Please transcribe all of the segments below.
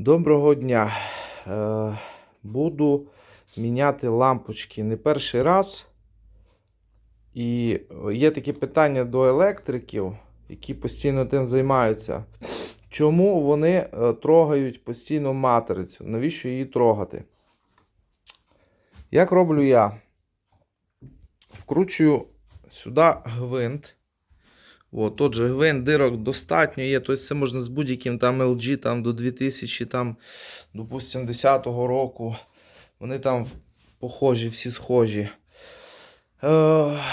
Доброго дня. Е, буду міняти лампочки не перший раз. І є такі питання до електриків, які постійно тим займаються. Чому вони е, трогають постійно матрицю? Навіщо її трогати? Як роблю я? Вкручую сюди гвинт. От, тот же гвинт, дирок достатньо є. Тобто це можна з будь-яким там LG там, до 2000, там, допустим, 10-го року. Вони там похожі, всі схожі. Е,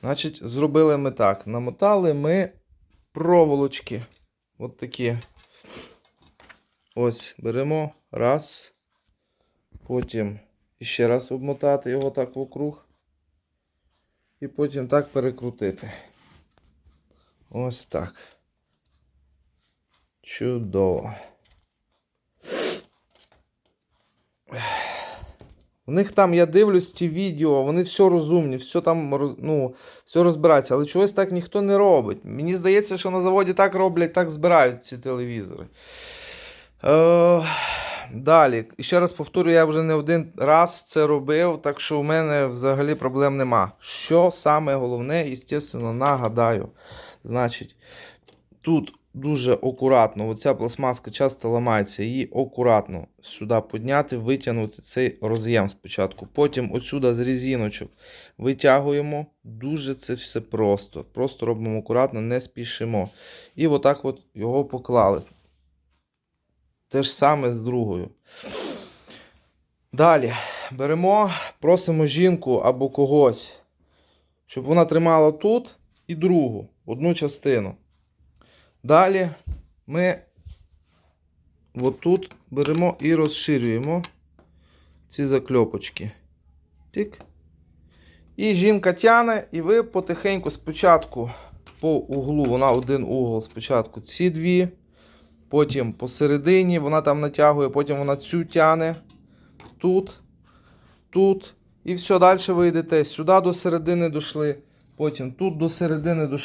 значить, зробили ми так. Намотали ми проволочки. От такі. Ось беремо. Раз. Потім ще раз обмотати його так вокруг. І потім так перекрутити. Ось так. Чудово. У них там, я дивлюсь ті відео, вони все розумні, все там ну, все розбирається, але чогось так ніхто не робить. Мені здається, що на заводі так роблять, так збирають ці телевізори. Е, далі. Ще раз повторюю, я вже не один раз це робив, так що у мене взагалі проблем нема. Що саме головне, звісно, нагадаю. Значить, тут дуже акуратно, оця пластмаска часто ламається, її акуратно сюди підняти, витягнути цей роз'єм спочатку. Потім отсюди з різіночок витягуємо. Дуже це все просто. Просто робимо акуратно, не спішимо. І отак от його поклали. Те ж саме з другою. Далі беремо, просимо жінку або когось, щоб вона тримала тут і другу, одну частину. Далі ми отут беремо і розширюємо ці закльопочки. Тик. І жінка тяне, і ви потихеньку спочатку по углу, вона один угол спочатку ці дві, потім посередині вона там натягує, потім вона цю тяне, тут, тут. І все, далі ви йдете. Сюди до середини дійшли, потім тут до середини дійшли.